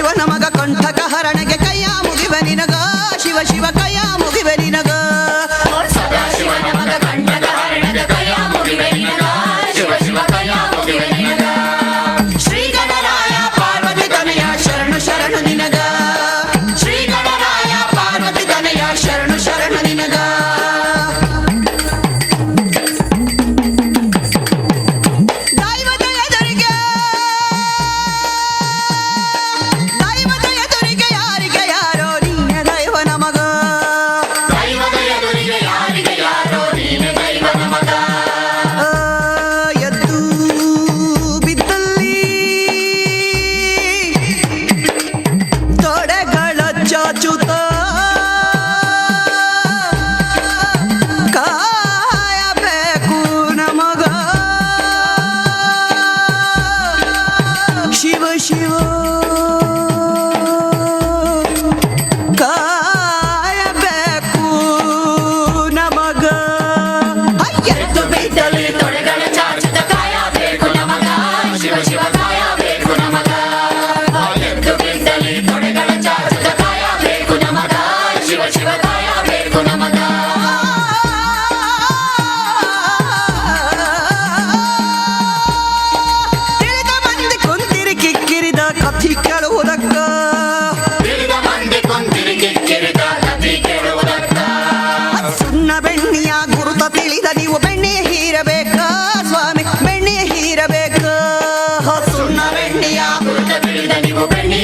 ಶಿವ ನಮಗ ಕಂಠಕ ಹರಣೆಗೆ ಕೈಯ ಮುಗಿವೆ ನಿನಗ. ಶಿವ ಶಿವ ಕೈಯ ಮುಗಿವೆ ನಿನಗ. ಶ್ರೀ ಗಣರಾಯ ಪಾರ್ವತಿ ತನೆಯ ಶರಣ ಶರಣ ನಿನಗ. Ayuda. ಸುಣ್ಣ ಬೆಣ್ಣೆಯ ಗುರುತ ತಿಳಿದ ನೀವು ಬೆಣ್ಣೆ ಹೀರಬೇಕ ಸ್ವಾಮಿ ಬೆಣ್ಣೆ ಹೀರಬೇಕ ಸುಣ್ಣ ಬೆಣ್ಣೆಯ ಗುರುತ ತಿಳಿದ ನೀವು ಬೆಣ್ಣೆ